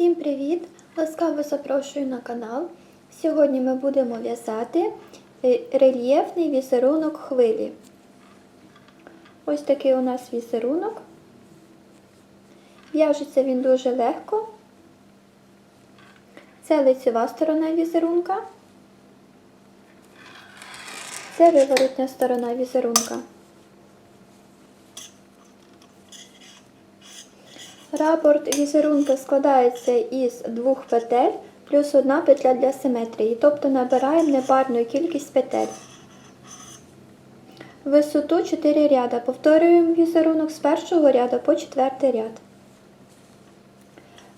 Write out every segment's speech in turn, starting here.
Всім привіт! Ласкаво запрошую на канал. Сьогодні ми будемо в'язати е, рельєфний візерунок хвилі. Ось такий у нас візерунок. В'яжеться він дуже легко. Це лицева сторона візерунка. Це виворотня сторона візерунка. Рапорт візерунка складається із двох петель плюс одна петля для симетрії, тобто набираємо непарну кількість петель. Висоту 4 ряда. Повторюємо візерунок з першого ряду по четвертий ряд.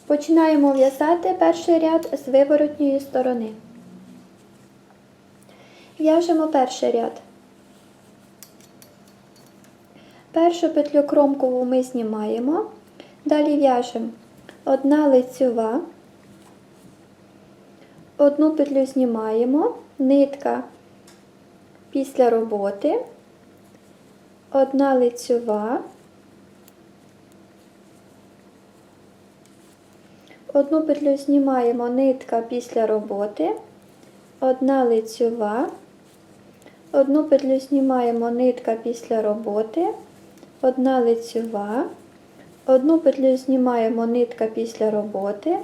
Починаємо в'язати перший ряд з виворотньої сторони. В'яжемо перший ряд. Першу петлю кромкову ми знімаємо. Далі в'яжемо одна лицьова, одну петлю знімаємо, нитка після роботи, одна лицьова, одну петлю знімаємо, нитка після роботи, одна лицьова, одну петлю знімаємо, нитка після роботи, одна лицьова. Одну петлю знімаємо нитка після роботи,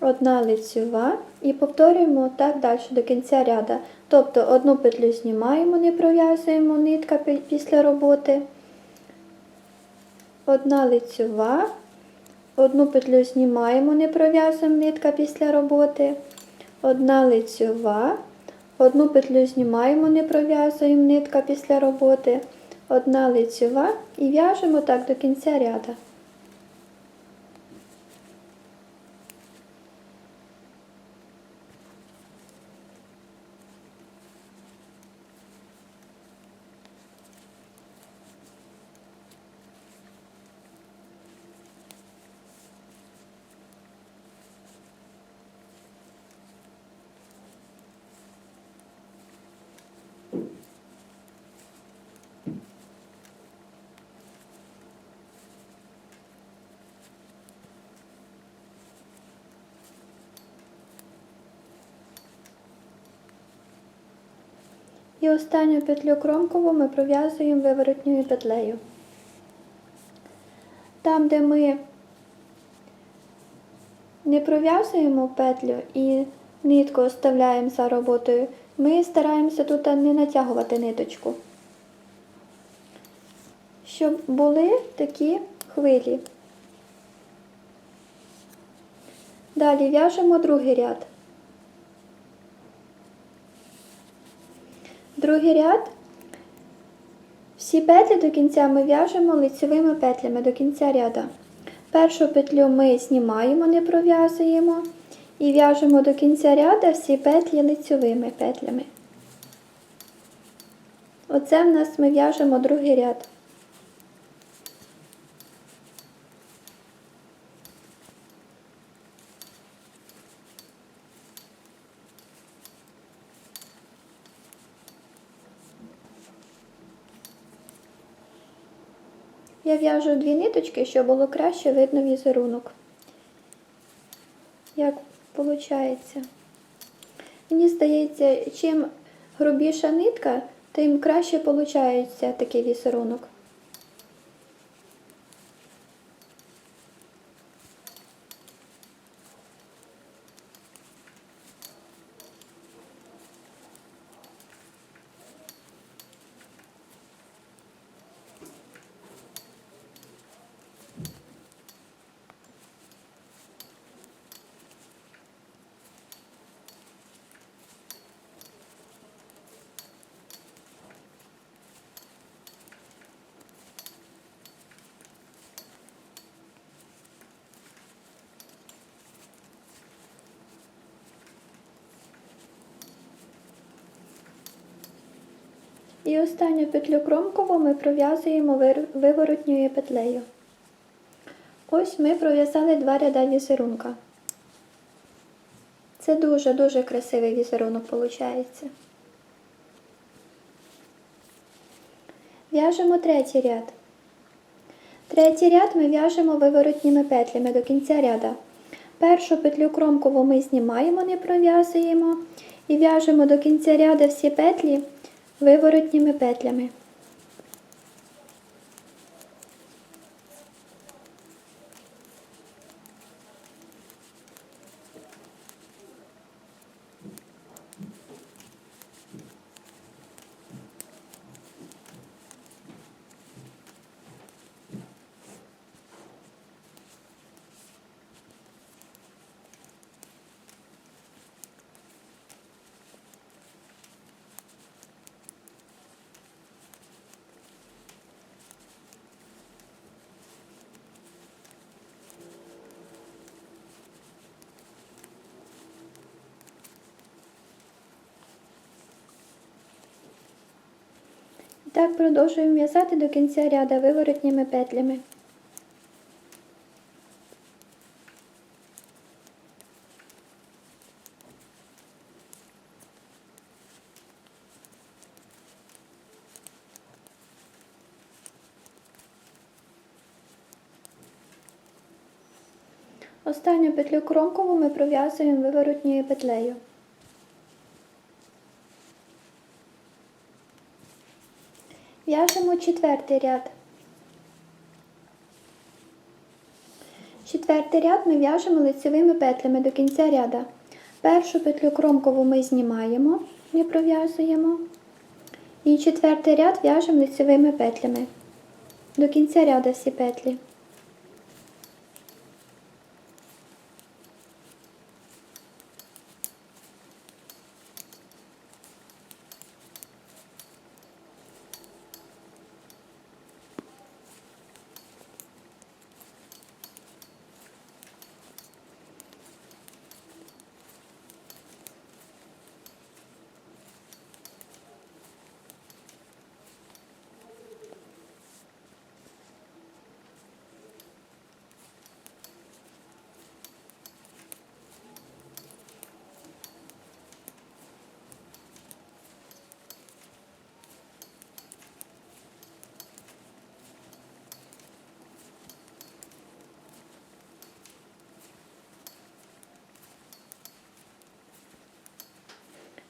одна лицьова і повторюємо так далі до кінця ряда. Тобто одну петлю знімаємо, не пров'язуємо нитка після роботи, одна лицьова, одну петлю знімаємо, не пров'язуємо нитка після роботи, одна лицьова, одну петлю знімаємо, не пров'язуємо нитка після роботи, одна лицьова і в'яжемо так до кінця ряда. І останню петлю кромкову ми пров'язуємо виворотньою петлею. Там, де ми не пров'язуємо петлю і нитку оставляємо за роботою, ми стараємося тут не натягувати ниточку, щоб були такі хвилі. Далі в'яжемо другий ряд. Другий ряд. Всі петлі до кінця ми в'яжемо лицевими петлями до кінця ряда. Першу петлю ми знімаємо, не пров'язуємо і в'яжемо до кінця ряда всі петлі лицевими петлями. Оце в нас ми в'яжемо другий ряд. Я в'яжу дві ниточки, щоб було краще видно візерунок. Як виходить? Мені здається, чим грубіша нитка, тим краще виходить такий візерунок. І останню петлю кромкову ми пров'язуємо виворотньою петлею. Ось ми пров'язали два ряда візерунка. Це дуже-дуже красивий візерунок виходить. В'яжемо третій ряд. Третій ряд ми в'яжемо виворотніми петлями до кінця ряда. Першу петлю кромкову ми знімаємо, не пров'язуємо і в'яжемо до кінця ряду всі петлі виворотніми петлями. Так продовжуємо в'язати до кінця ряду виворотніми петлями. Останню петлю кромкову ми пров'язуємо виворотньою петлею. В'яжемо четвертий ряд. Четвертий ряд ми в'яжемо лицевими петлями до кінця ряда. Першу петлю кромкову ми знімаємо, не пров'язуємо. І четвертий ряд в'яжемо лицевими петлями. До кінця ряда всі петлі.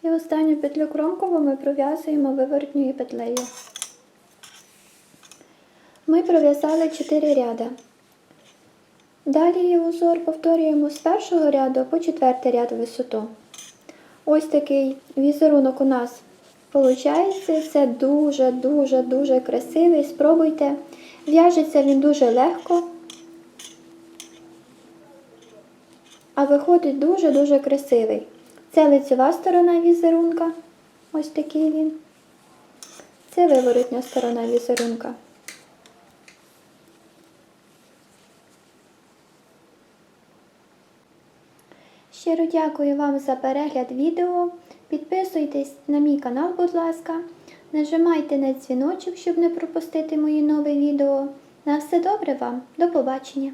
І останню петлю кромкову ми пров'язуємо виворотньою петлею. Ми пров'язали 4 ряда. Далі узор повторюємо з першого ряду по четвертий ряд висоту. Ось такий візерунок у нас виходить. Це дуже-дуже дуже красивий. Спробуйте. В'яжеться він дуже легко, а виходить дуже-дуже красивий. Це лицева сторона візерунка. Ось такий він. Це виворотня сторона візерунка. Щиро дякую вам за перегляд відео. Підписуйтесь на мій канал, будь ласка. Нажимайте на дзвіночок, щоб не пропустити мої нові відео. На все добре вам. До побачення!